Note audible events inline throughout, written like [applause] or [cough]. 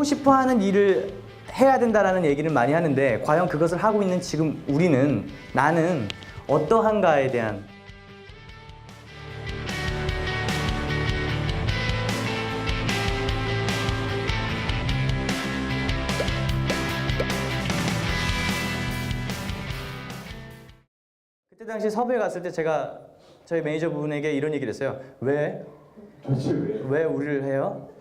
하고 싶어 하는 일을 해야 된다라는 얘기를 많이 하는데 과연 그것을 하고 있는 지금 우리는 나는 어떠한가에 대한 그때 당시 섭외 갔을 때 제가 저희 매니저분에게 이런 얘기를 했어요. 왜? 도대체 왜? 왜 우리를 해요?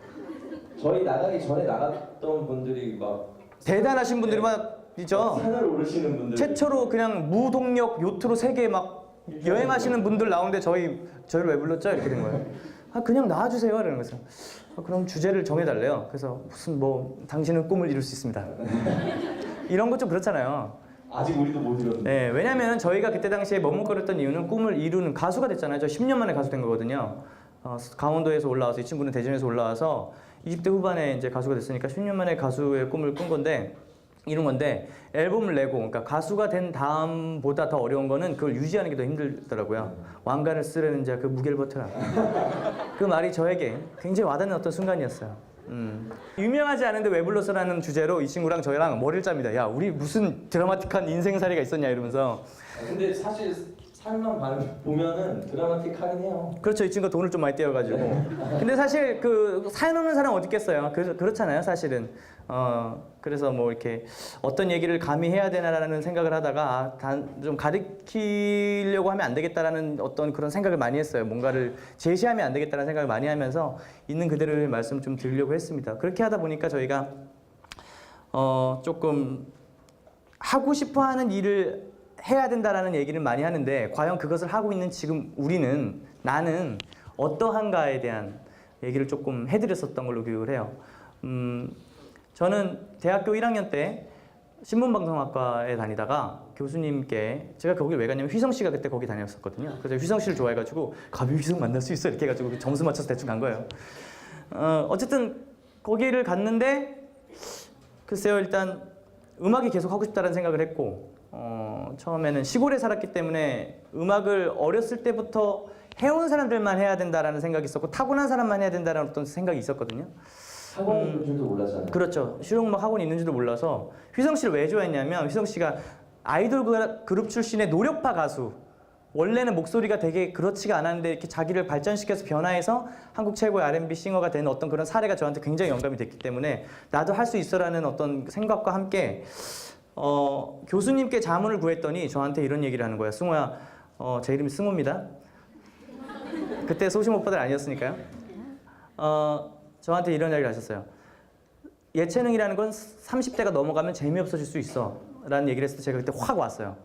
저희 나가기 전에 나갔던 분들이 막 대단하신 분들만 있죠. 산을 오르시는 분들 최초로 그냥 무동력 요트로 세계 막 여행하시는 분들 나오는데 저희 저희를 왜 불렀죠? 이렇게 된 거예요. 아 그냥 나와주세요. 이러는 거죠. 아, 그럼 주제를 정해달래요. 그래서 무슨 뭐 당신은 꿈을 이룰 수 있습니다. [laughs] 이런 것 좀 그렇잖아요. 아직 우리도 못 이뤘는데 네, 왜냐면 저희가 그때 당시에 머뭇거렸던 이유는 꿈을 이루는 가수가 됐잖아요. 저 10년 만에 가수 된 거거든요. 어, 강원도에서 올라와서 이 친구는 대전에서 올라와서 20대 후반에 이제 가수가 됐으니까 10년 만에 가수의 꿈을 꾼 건데 이룬 건데 앨범을 내고 그러니까 가수가 된 다음보다 더 어려운 거는 그걸 유지하는 게 더 힘들더라고요. 왕관을 쓰려는 자 그 무게를 버텨라. [laughs] 그 말이 저에게 굉장히 와닿는 어떤 순간이었어요. 음. 유명하지 않은데 왜 불렀어라는 주제로 이 친구랑 저희랑 머리를 짭니다. 야, 우리 무슨 드라마틱한 인생살이가 있었냐 이러면서 아, 근데 사실 살만 봐- 보면은 드라마틱하긴 해요 그렇죠. 이 친구가 돈을 좀 많이 떼어가지고. 근데 사실 그 사연 없는 사람 어디 있겠어요. 그, 그렇잖아요, 사실은. 어, 그래서 뭐 이렇게 어떤 얘기를 감히 해야 되나라는 생각을 하다가 아, 단, 좀 가리키려고 하면 안 되겠다라는 어떤 그런 생각을 많이 했어요. 뭔가를 제시하면 안 되겠다는 생각을 많이 하면서 있는 그대로의 말씀 좀 드리려고 했습니다. 그렇게 하다 보니까 저희가 어, 조금 하고 싶어 하는 일을 해야 된다라는 얘기를 많이 하는데 과연 그것을 하고 있는 지금 우리는 나는 어떠한가에 대한 얘기를 조금 해드렸었던 걸로 기억을 해요. 음, 저는 대학교 1학년 때 신문방송학과에 다니다가 교수님께 제가 거기 왜 갔냐면 휘성 씨가 그때 거기 다녔었거든요. 그래서 휘성 씨를 좋아해가지고 가비 휘성 만날 수 있어 이렇게 해가지고 점수 맞춰서 대충 간 거예요. 어, 어쨌든 거기를 갔는데 글쎄요 일단 음악이 계속 하고 싶다는 생각을 했고 어, 처음에는 시골에 살았기 때문에 음악을 어렸을 때부터 해온 사람들만 해야 된다라는 생각이 있었고 타고난 사람만 해야 된다라는 어떤 생각이 있었거든요. 학원 있는 줄도 몰랐잖아요 그렇죠. 실용음악 학원이 있는지도 몰라서 휘성 씨를 왜 좋아했냐면 휘성 씨가 아이돌 그- 그룹 출신의 노력파 가수. 원래는 목소리가 되게 그렇지가 않았는데 이렇게 자기를 발전시켜서 변화해서 한국 최고의 R&B 싱어가 되는 어떤 그런 사례가 저한테 굉장히 영감이 됐기 때문에 나도 할 수 있어라는 어떤 생각과 함께 어, 교수님께 자문을 구했더니 저한테 이런 얘기를 하는 거야. 승호야, 어, 제 이름이 승호입니다. 그때 소심 오빠들 아니었으니까요. 어, 저한테 이런 이야기를 하셨어요. 예체능이라는 건 30대가 넘어가면 재미없어질 수 있어. 라는 얘기를 했을 때 제가 그때 확 왔어요.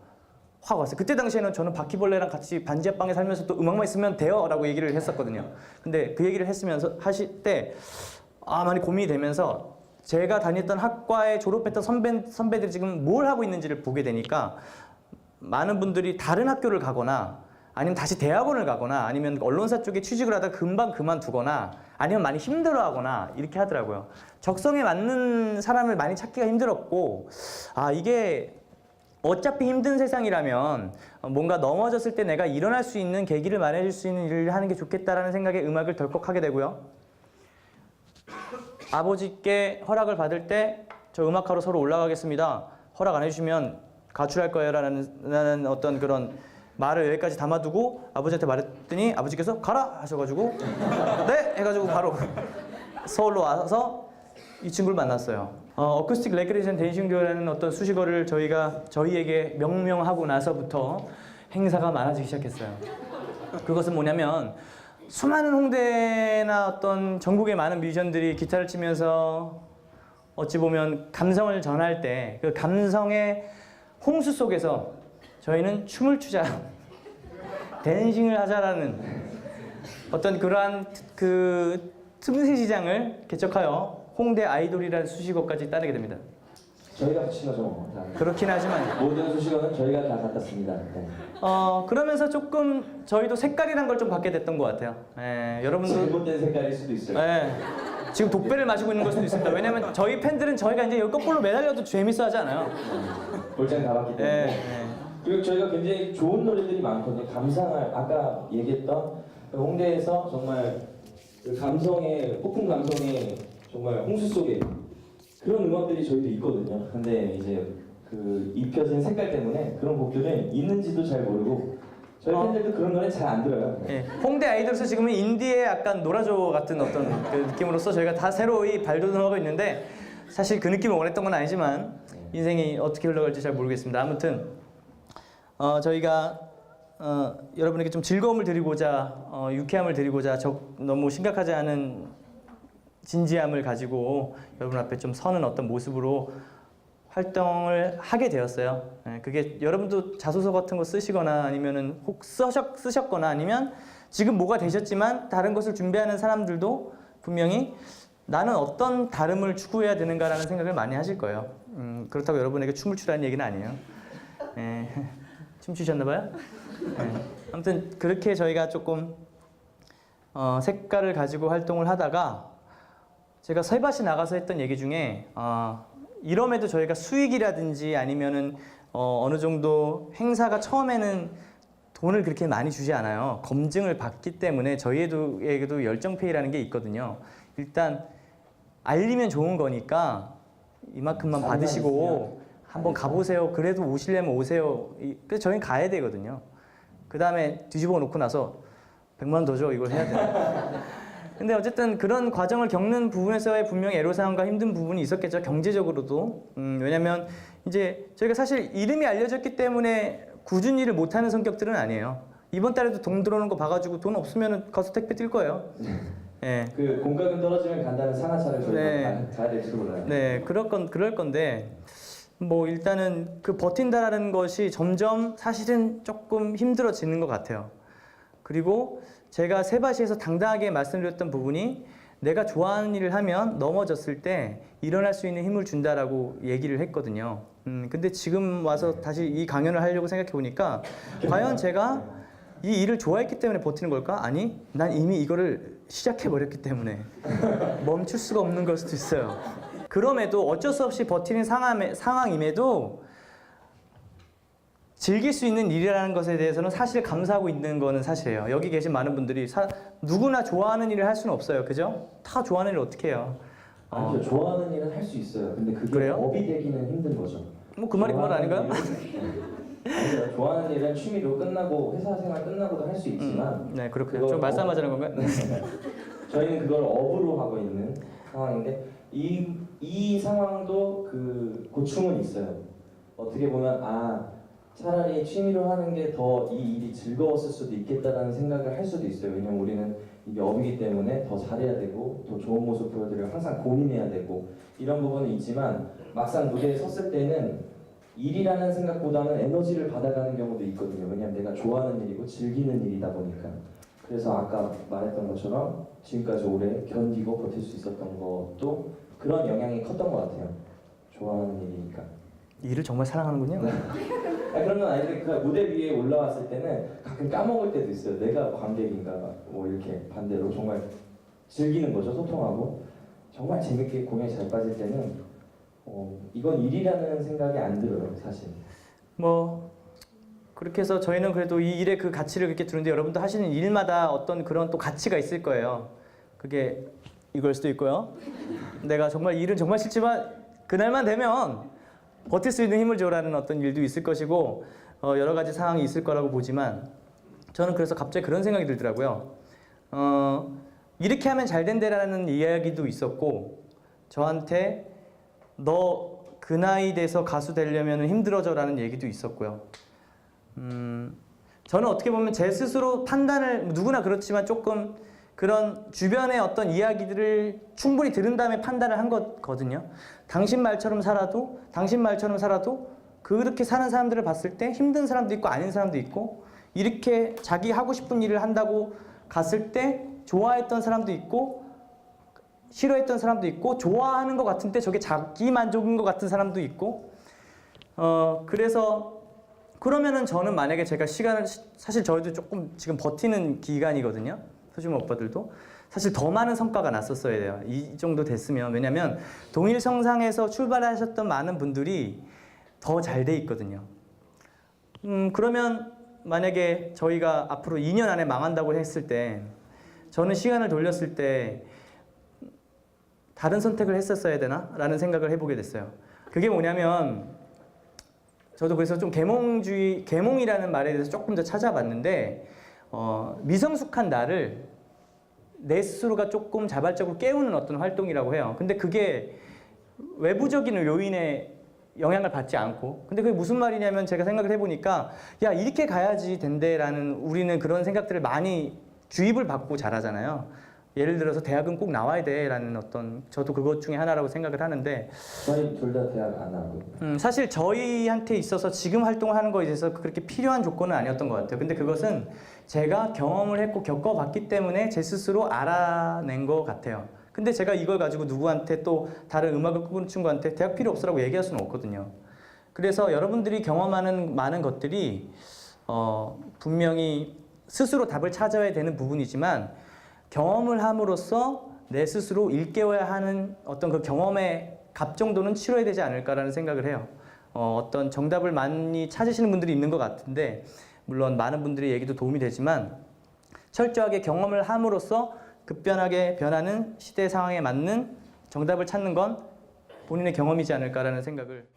확 왔어요. 그때 당시에는 저는 바퀴벌레랑 같이 반지하방에 살면서 또 음악만 있으면 돼요. 라고 얘기를 했었거든요. 근데 그 얘기를 했으면서 하실 때, 아, 많이 고민이 되면서 제가 다녔던 학과에 졸업했던 선배, 선배들이 지금 뭘 하고 있는지를 보게 되니까 많은 분들이 다른 학교를 가거나 아니면 다시 대학원을 가거나 아니면 언론사 쪽에 취직을 하다 금방 그만두거나 아니면 많이 힘들어하거나 이렇게 하더라고요. 적성에 맞는 사람을 많이 찾기가 힘들었고 아 이게 어차피 힘든 세상이라면 뭔가 넘어졌을 때 내가 일어날 수 있는 계기를 마련해 줄 수 있는 일을 하는 게 좋겠다라는 생각에 음악을 덜컥 하게 되고요. 아버지께 허락을 받을 때 저 음악하러 서로 올라가겠습니다. 허락 안 해주시면 가출할 거예요라는 라는 어떤 그런 말을 여기까지 담아두고 아버지한테 말했더니 아버지께서 가라 하셔가지고 [laughs] 네 해가지고 바로 서울로 와서 이 친구를 만났어요. 어, 어쿠스틱 레크레이션 듀오라는 어떤 수식어를 저희가 저희에게 명명하고 나서부터 행사가 많아지기 시작했어요. 그것은 뭐냐면 수많은 홍대나 어떤 전국의 많은 뮤지션들이 기타를 치면서 어찌 보면 감성을 전할 때 그 감성의 홍수 속에서 저희는 춤을 추자, [laughs] 댄싱을 하자라는 어떤 그러한 그 틈새 시장을 개척하여 홍대 아이돌이라는 수식어까지 따르게 됩니다. 저희가 붙인 거죠 다. 그렇긴 하지만 모든 수식어는 저희가 다 갖다 씁니다 네. 어 그러면서 조금 저희도 색깔이란 걸좀 갖게 됐던 것 같아요. 예, 여러분도 잘못된 색깔일 수도 있어요 네. 지금 독배를 마시고 있는 걸 수도 있습니다. 왜냐면 저희 팬들은 저희가 이제 여기 거꾸로 매달려도 재밌어 하지 않아요. 볼장 가봤기 예, 때문에 예. 그리고 저희가 굉장히 좋은 노래들이 많거든요. 감상할 아까 얘기했던 그 홍대에서 정말 그 감성의 폭풍 감성의 정말 홍수 속에 그런 음악들이 저희도 있거든요. 근데 이제 그 입혀진 색깔 때문에 그런 곡들은 있는지도 잘 모르고 저희 어. 팬들도 그런 노래 잘 안 들어요. 예, 홍대 아이돌에서 지금은 인디의 약간 노라조 같은 어떤 그 느낌으로서 저희가 다 새로이 발돋움하고 있는데 사실 그 느낌을 원했던 건 아니지만 인생이 어떻게 흘러갈지 잘 모르겠습니다. 아무튼 어, 저희가 어, 여러분에게 좀 즐거움을 드리고자 어, 유쾌함을 드리고자 적, 너무 심각하지 않은 진지함을 가지고 여러분 앞에 좀 서는 어떤 모습으로 활동을 하게 되었어요. 예, 그게 여러분도 자소서 같은 거 쓰시거나 아니면은 혹 쓰셨, 쓰셨거나 아니면 지금 뭐가 되셨지만 다른 것을 준비하는 사람들도 분명히 나는 어떤 다름을 추구해야 되는가라는 생각을 많이 하실 거예요. 음, 그렇다고 여러분에게 춤을 추라는 얘기는 아니에요. 예, [laughs] 춤추셨나봐요? 예, 아무튼 그렇게 저희가 조금 어, 색깔을 가지고 활동을 하다가 제가 세밭이 나가서 했던 얘기 중에 어, 이럼에도 저희가 수익이라든지 아니면은 어, 어느 정도 행사가 처음에는 돈을 그렇게 많이 주지 않아요. 검증을 받기 때문에 저희에게도 열정페이라는 게 있거든요. 일단 알리면 좋은 거니까 이만큼만 잘 받으시고 한번. 가보세요. 그래도 오시려면 오세요. 이- 그래서 저희는 가야 되거든요. 그 다음에 뒤집어 놓고 나서 100만 원 더 줘 이걸 해야 돼요. [laughs] 근데 어쨌든 그런 과정을 겪는 부분에서의 분명히 애로사항과 힘든 부분이 있었겠죠. 경제적으로도. 음, 왜냐면 이제 저희가 사실 이름이 알려졌기 때문에 꾸준히 일을 못하는 성격들은 아니에요. 이번 달에도 돈 들어오는 거 봐가지고 돈 없으면 가서 택배 뛸 거예요. 예. 그 공과금 떨어지면 간다는 상하차를 저희가 네. 가- 가야 될지도 몰라요. 네, 그럴 건 그럴 건데 뭐 일단은 그 버틴다라는 것이 점점 사실은 조금 힘들어지는 것 같아요. 그리고 제가 세바시에서 당당하게 말씀드렸던 부분이 내가 좋아하는 일을 하면 넘어졌을 때 일어날 수 있는 힘을 준다라고 얘기를 했거든요. 음, 근데 지금 와서 다시 이 강연을 하려고 생각해 보니까 과연 제가 이 일을 좋아했기 때문에 버티는 걸까? 아니, 난 이미 이거를 시작해 버렸기 때문에 [laughs] 멈출 수가 없는 걸 수도 있어요. 그럼에도 어쩔 수 없이 버티는 상황에, 상황임에도 즐길 수 있는 일이라는 것에 대해서는 사실 감사하고 있는 거는 사실이에요. 여기 계신 많은 분들이 사- 누구나 좋아하는 일을 할 수는 없어요. 그죠? 다 좋아하는 일 어떻게 해요? 어, 아니죠. 좋아하는 일은 할 수 있어요. 근데 그게 그래요? 업이 되기는 힘든 거죠. 뭐 그 말이 그 말 아닌가요? 일은- 아니죠. 좋아하는 일은 취미로 끝나고 회사 생활 끝나고도 할 수 있지만 음, 네, 그렇군요. 좀 말싸움하자는 건가요? 저희는 그걸 업으로 하고 있는 상황인데 이, 이 상황도 그 고충은 있어요. 어떻게 보면 아 차라리 취미로 하는 게 더 이 일이 즐거웠을 수도 있겠다라는 생각을 할 수도 있어요. 왜냐면 우리는 이게 업이기 때문에 더 잘해야 되고 더 좋은 모습 보여드리고 항상 고민해야 되고 이런 부분은 있지만 막상 무대에 섰을 때는 일이라는 생각보다는 에너지를 받아가는 경우도 있거든요. 왜냐면 내가 좋아하는 일이고 즐기는 일이다 보니까. 그래서 아까 말했던 것처럼 지금까지 오래 견디고 버틸 수 있었던 것도 그런 영향이 컸던 것 같아요. 좋아하는 일이니까. 일을 정말 사랑하는군요. 아, 그런 건 아닌데 그 무대 위에 올라왔을 때는 가끔 까먹을 때도 있어요. 내가 관객인가 뭐 이렇게 반대로 정말 즐기는 거죠. 소통하고 정말 재밌게 공연이 잘 빠질 때는 어, 이건 일이라는 생각이 안 들어요. 사실. 뭐 그렇게 해서 저희는 그래도 이 일의 그 가치를 그렇게 두는데 여러분도 하시는 일마다 어떤 그런 또 가치가 있을 거예요. 그게 이걸 수도 있고요. 내가 정말 일은 정말 싫지만 그날만 되면 버틸 수 있는 힘을 줘라는 어떤 일도 있을 것이고 어, 여러 가지 상황이 있을 거라고 보지만 저는 그래서 갑자기 그런 생각이 들더라고요. 어, 이렇게 하면 잘 된다라는 이야기도 있었고 저한테 너 그 나이 돼서 가수 되려면 힘들어져라는 얘기도 있었고요. 음, 저는 어떻게 보면 제 스스로 판단을 누구나 그렇지만 조금 그런 주변의 어떤 이야기들을 충분히 들은 다음에 판단을 한 거거든요. 당신 말처럼 살아도 당신 말처럼 살아도 그렇게 사는 사람들을 봤을 때 힘든 사람도 있고 아닌 사람도 있고 이렇게 자기 하고 싶은 일을 한다고 갔을 때 좋아했던 사람도 있고 싫어했던 사람도 있고 좋아하는 것 같은데 저게 자기 만족인 것 같은 사람도 있고 어 그래서 그러면은 저는 만약에 제가 시간을 시- 사실 저희도 조금 지금 버티는 기간이거든요 소심 오빠들도 사실 더 많은 성과가 났었어야 돼요. 이 정도 됐으면. 왜냐면 동일 성상에서 출발하셨던 많은 분들이 더 잘 돼 있거든요. 음 그러면 만약에 저희가 앞으로 2년 안에 망한다고 했을 때 저는 시간을 돌렸을 때 다른 선택을 했었어야 되나 라는 생각을 해보게 됐어요. 그게 뭐냐면 저도 그래서 좀 계몽주의, 계몽이라는 말에 대해서 조금 더 찾아봤는데 어, 미성숙한 나를 내 스스로가 조금 자발적으로 깨우는 어떤 활동이라고 해요. 근데 그게 외부적인 요인에 영향을 받지 않고 근데 그게 무슨 말이냐면 제가 생각을 해보니까 야 이렇게 가야지 된대라는 우리는 그런 생각들을 많이 주입을 받고 자라잖아요. 예를 들어서 대학은 꼭 나와야 돼라는 어떤 저도 그것 중에 하나라고 생각을 하는데 저희 둘 다 대학 안 하고 음, 사실 저희한테 있어서 지금 활동을 하는 거에 대해서 그렇게 필요한 조건은 아니었던 것 같아요. 근데 그것은 제가 경험을 했고 겪어봤기 때문에 제 스스로 알아낸 것 같아요. 근데 제가 이걸 가지고 누구한테 또 다른 음악을 꿈꾸는 친구한테 대학 필요 없으라고 얘기할 수는 없거든요. 그래서 여러분들이 경험하는 많은 것들이 어, 분명히 스스로 답을 찾아야 되는 부분이지만 경험을 함으로써 내 스스로 일깨워야 하는 어떤 그 경험의 값 정도는 치러야 되지 않을까라는 생각을 해요. 어, 어떤 정답을 많이 찾으시는 분들이 있는 것 같은데 물론 많은 분들의 얘기도 도움이 되지만 철저하게 경험을 함으로써 급변하게 변하는 시대 상황에 맞는 정답을 찾는 건 본인의 경험이지 않을까라는 생각을